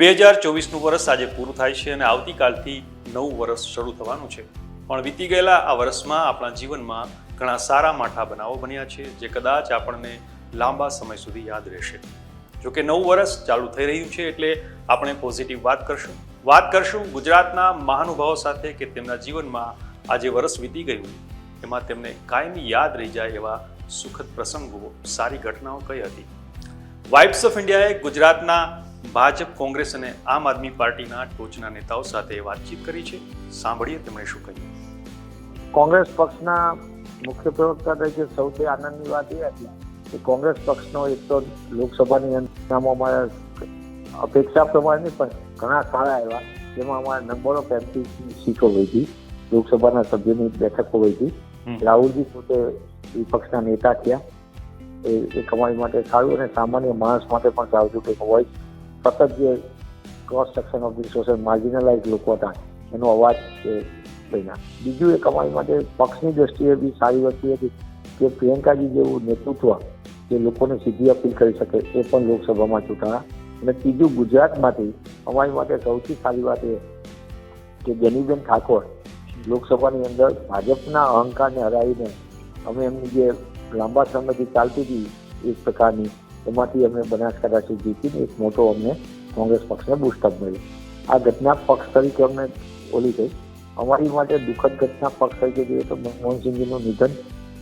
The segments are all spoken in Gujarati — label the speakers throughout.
Speaker 1: બે હજાર ચોવીસનું વર્ષ આજે પૂરું થાય છે અને આવતીકાલથી નવું વર્ષ શરૂ થવાનું છે. પણ વીતી ગયેલા આ વર્ષમાં આપણા જીવનમાં ઘણા સારા માઠા બનાવો બન્યા છે, જે કદાચ આપણને લાંબા સમય સુધી યાદ રહેશે. જોકે નવું વર્ષ ચાલુ થઈ રહ્યું છે એટલે આપણે પોઝિટિવ વાત કરશું. વાત કરશું ગુજરાતના મહાનુભાવો સાથે કે તેમના જીવનમાં આજે વર્ષ વીતી ગયું, એમાં તેમને કાયમી યાદ રહી જાય એવા સુખદ પ્રસંગો સારી ઘટનાઓ કઈ હતી. વાઇબ્સ ઓફ ઇન્ડિયાએ ગુજરાતના ભાજપ કોંગ્રેસ અને આમ આદમી પાર્ટીના ટોચના નેતાઓ સાથે વાતચીત કરી છે. સાંભળીએ તેમણે શું કહ્યું.
Speaker 2: કોંગ્રેસ પક્ષના મુખ્ય પ્રવક્તા તરીકે સૌથી આનંદની વાત એ હતી કે કોંગ્રેસ પક્ષનો એક તો લોકસભાની અંતનામાં અપેક્ષા પ્રમાણે પણ ઘણા સારા આવ્યા જેમાં અમારા નંબર ઓફ એમપી સીટો વધી લોકસભાના સભ્યોની બેઠકો વહી
Speaker 1: હતી
Speaker 2: રાહુલજી પોતે વિપક્ષના નેતા થયા. એ એ કમાઈ માટે સારું અને સામાન્ય માણસ માટે પણ સારું હતું કે વોઇસ સતત જે cross section of the social marginalise લોકો હતા. એનો અવાજ એ બન્યા બીજું એ કમાઈ માટે પક્ષની દ્રષ્ટિએ બી સારી વસ્તુ હતી કે પ્રિયંકાજી જેવું નેતૃત્વ જે લોકોને સીધી અપીલ કરી શકે એ પણ લોકસભામાં ચૂંટાયા અને ત્રીજું ગુજરાતમાંથી અમારી માટે સૌથી સારી વાત એ કે જેનીબેન ઠાકોર લોકસભાની અંદર ભાજપના અહંકારને હરાવીને અમે એમની જે લાંબા સમયથી ચાલતી હતી એક પ્રકારની એમાંથી અમને બનાસકાંઠાથી જીતીને એક મોટો અમને કોંગ્રેસ પક્ષને બુસ્ટઅપ મળ્યો. આ ઘટના પક્ષ તરીકે અમને ઓલી થઈ. અમારી માટે દુઃખદ ઘટના પક્ષ તરીકે જોઈએ તો મનમોહનસિંહજીનું નિધન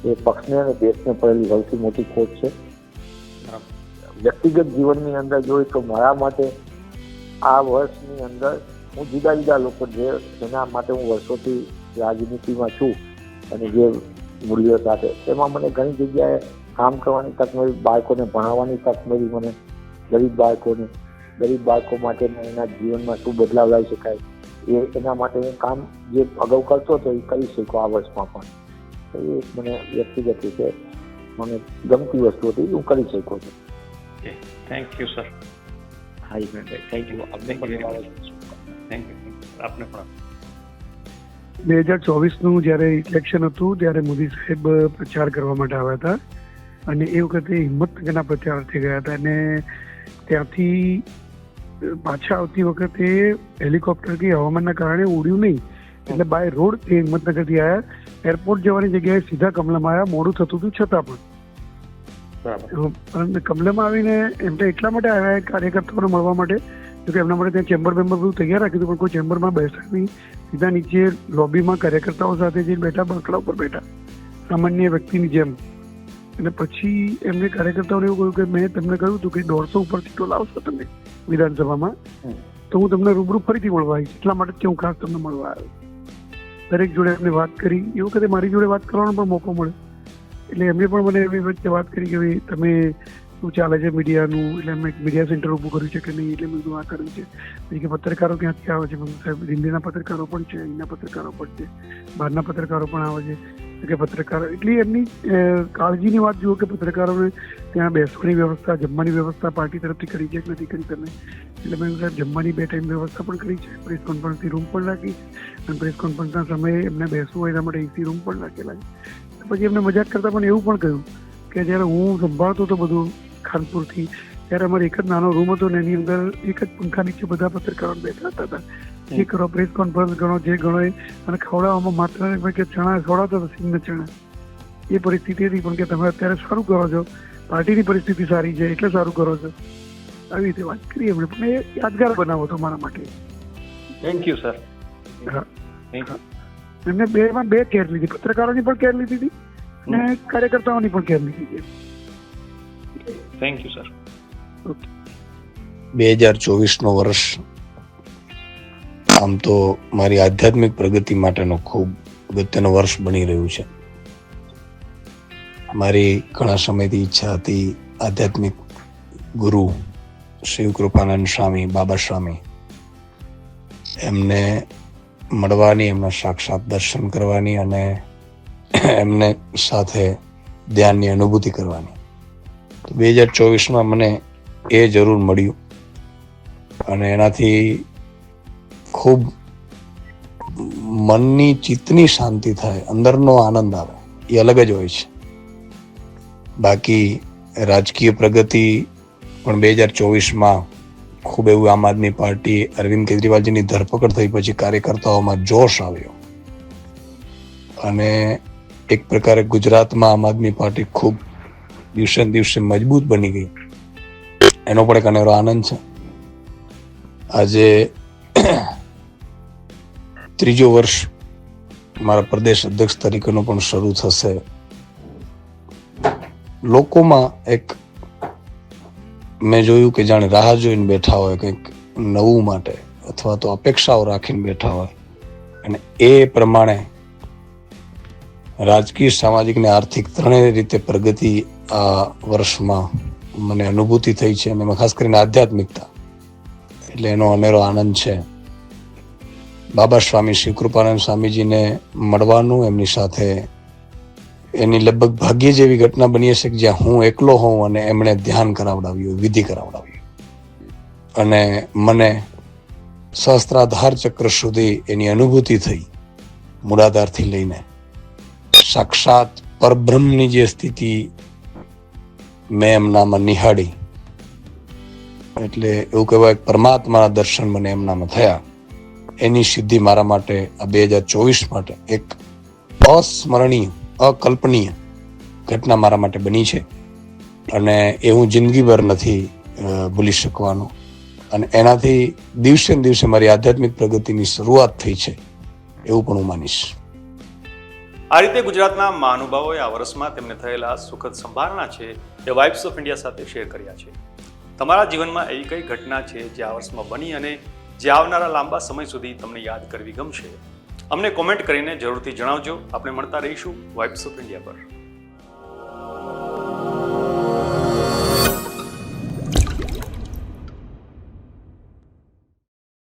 Speaker 2: એ પક્ષને અને દેશને પડેલી સૌથી મોટી ખોટ છે. વ્યક્તિગત જીવનની અંદર જોઈએ તો મારા માટે આ વર્ષની અંદર હું જુદા જુદા લોકો જે જેના માટે હું વર્ષોથી રાજનીતિમાં છું અને જે મૂલ્યો સાથે, તેમાં મને ઘણી જગ્યાએ કામ કરવાની તક મળી બાળકોને ભણાવવાની તક મળી મને ગરીબ બાળકોને ગરીબ બાળકો માટે એના જીવનમાં શું બદલાવ લાવી શકાય એ એના માટે હું કામ જે અગાઉ કરતો હતો એ કરી શકું આ વર્ષમાં પણ. એ મને વ્યક્તિગત રીતે મને ગમતી વસ્તુ હતી હું કરી શકું છું.
Speaker 1: થેન્ક યુ સર
Speaker 2: હા ઈ થેન્ક યુ આપને
Speaker 1: થેન્ક યુ આપને પણ.
Speaker 3: બે હજાર ચોવીસનું જ્યારે ઇલેક્શન હતું ત્યારે મોદી સાહેબ પ્રચાર કરવા માટે આવ્યા હતા. અને એ વખતે હિંમતનગરના પ્રચારથી ગયા હતા અને ત્યાંથી પાછા આવતી વખતે હેલિકોપ્ટર કે હવામાનના કારણે ઉડ્યું નહીં. એટલે બાય રોડ એ હિંમતનગરથી આવ્યા એરપોર્ટ જવાની જગ્યાએ સીધા કમલામાં આવ્યા મોડું થતું હતું છતાં પણ.
Speaker 1: બરાબર.
Speaker 3: પરંતુ કમલામાં આવીને એમને એટલા માટે આવ્યા કાર્યકર્તાઓને મળવા માટે જોકે એમના માટે ત્યાં ચેમ્બર બેમ્બર બધું તૈયાર રાખ્યું પણ કોઈ ચેમ્બરમાં બેસા નહીં. સીધા નીચે લોબીમાં કાર્યકર્તાઓ સાથે જઈને બેઠા બાંકડા ઉપર બેઠા. સામાન્ય વ્યક્તિની જેમ. અને પછી એમને કાર્યકર્તાઓને એવું કહ્યું કે મેં તમને કહ્યું હતું કે દોઢસો ઉપર સીટો લાવશો તમે વિધાનસભામાં. તો હું તમને રૂબરૂ ફરીથી મળવા આવીશ. એટલા માટે હું ખાસ તમને મળવા આવ્યો. દરેક જોડે એમને વાત કરી. એ વખતે મારી જોડે વાત કરવાનો પણ મોકો મળ્યો એટલે એમને પણ મને એવી વચ્ચે વાત કરી કે ભાઈ તમે શું ચાલે છે મીડિયાનું? એટલે અમે એક મીડિયા સેન્ટર ઊભું કર્યું છે કે નહીં? એટલે મેં આ કર્યું છે. પછી કે પત્રકારો ક્યાંથી આવે છે. સાહેબ દિલ્હીના પત્રકારો પણ છે અહીંના પત્રકારો પણ છે બહારના પત્રકારો પણ આવે છે. તો કે પત્રકારો એટલી એમની કાળજીની વાત જુઓ કે પત્રકારોને ત્યાં બેસવાની વ્યવસ્થા, જમવાની વ્યવસ્થા પાર્ટી તરફથી કરી છે કે નથી કરી તમે? એટલે મેં સાહેબ, જમવાની બે ટાઈમ વ્યવસ્થા પણ કરી છે. પ્રેસ કોન્ફરન્સની રૂમ પણ રાખી છે. અને પ્રેસ કોન્ફરન્સના સમયે એમને બેસવું હોય એના માટે એસી રૂમ પણ રાખેલા છે. પછી એમને મજાક કરતા પણ એવું પણ કહ્યું કે જ્યારે હું સંભાળતો હતો બધું ખાનપુરથી, ત્યારે અમારે એક જ નાનો રૂમ હતો ને એની અંદર એક જ પંખા નીચે બધા પત્રકારો બેઠા હતા. જે કરો પ્રેસ કોન્ફરન્સ ગણો જે ગણો એ અને ખવડાવવામાં માત્ર કે ચણા ખવડાવતા હતા સિંગના ચણા. એ પરિસ્થિતિ હતી પણ કે તમે અત્યારે સારું કરો છો. પાર્ટીની પરિસ્થિતિ સારી છે એટલે સારું કરો છો. આવી રીતે વાત કરી એમણે પણ એ યાદગાર બનાવો હતો મારા માટે.
Speaker 1: થેન્ક યુ સર
Speaker 3: હા.
Speaker 1: એમને બે
Speaker 3: માં બેમાં બે કેર લીધી પત્રકારોની પણ કેર લીધી હતી અને કાર્યકર્તાઓની પણ કેર લીધી હતી.
Speaker 1: થેન્ક યુ સર
Speaker 4: બે હજાર ચોવીસનો વર્ષ આમ તો મારી આધ્યાત્મિક પ્રગતિ માટેનો ખૂબ અગત્યનો વર્ષ બની રહ્યું છે. મારી ઘણા સમયથી ઈચ્છા હતી આધ્યાત્મિક ગુરુ શિવ કૃપાનંદ સ્વામી, બાબા સ્વામી એમને મળવાની, એમના સાક્ષાત દર્શન કરવાની અને એમને સાથે ધ્યાનની અનુભૂતિ કરવાની. બે હજાર ચોવીસમાં મને એ જરૂર મળ્યું અને એનાથી ખૂબ મનની, ચિત્તની શાંતિ થાય, અંદરનો આનંદ આવે, એ અલગ જ હોય છે. બાકી રાજકીય પ્રગતિ પણ બે હજાર ચોવીસમાં ખૂબ એવું આમ આદમી પાર્ટી અરવિંદ કેજરીવાલજીની ધરપકડ થઈ, પછી કાર્યકર્તાઓમાં જોશ આવ્યો. અને એક પ્રકારે ગુજરાતમાં આમ આદમી પાર્ટી ખૂબ દિવસે દિવસે મજબૂત બની ગઈ. એનો પણ એક અનેરો આનંદ છે. આજે ત્રીજો વર્ષ મારા પ્રદેશ અધ્યક્ષ તરીકેનો પણ શરૂ થશે. લોકોમાં એક મેં જોયું કે જાણે રાહ જોઈને બેઠા હોય કંઈક નવું માટે અથવા તો અપેક્ષાઓ રાખીને બેઠા હોય. અને એ પ્રમાણે રાજકીય, સામાજિક ને આર્થિક ત્રણેય રીતે પ્રગતિ આ વર્ષમાં મને અનુભૂતિ થઈ છે અને ખાસ કરીને આધ્યાત્મિકતા. એટલે એનો અનેરો આનંદ છે. બાબા સ્વામી શ્રી કૃપાનંદ સ્વામીજીને મળવાનું એમની સાથે. એની લગભગ ભાગ્ય જેવી ઘટના બની હશે કે જ્યાં હું એકલો હોઉં અને એમણે ધ્યાન કરાવડાવ્યું, વિધિ કરાવડાવ્યું અને મને સહસ્ત્રાધાર ચક્ર સુધી એની અનુભૂતિ થઈ, મૂળાધારથી લઈને. સાક્ષાત પરબ્રહ્મની જે સ્થિતિ મેં એમનામાં નિહાળી. એટલે એવું કહેવાય પરમાત્માના દર્શન મને એમનામાં થયા. એની સિદ્ધિ મારા માટે આ બે હજાર ચોવીસ માટે એક અસ્મરણીય, અકલ્પનીય ઘટના મારા માટે બની છે. અને એ હું જિંદગીભર નથી ભૂલી શકવાનો. અને એનાથી દિવસે ને દિવસે મારી આધ્યાત્મિક પ્રગતિની શરૂઆત થઈ છે, એવું પણ હું માનીશ.
Speaker 1: આ રીતે ગુજરાતના મહાનુભાવોએ આ વર્ષમાં તેમને થયેલા સુખદ સંભારણા છે એ વાઇબ્સ ઓફ ઇન્ડિયા સાથે શેર કર્યા છે. તમારા જીવનમાં એવી કઈ ઘટના છે જે આ વર્ષમાં બની અને જે આવનારા લાંબા સમય સુધી તમને યાદ કરવી ગમશે. અમને કોમેન્ટ કરીને જરૂરથી જણાવજો. આપણે મળતા રહીશું વાઇબ્સ ઓફ ઇન્ડિયા પર.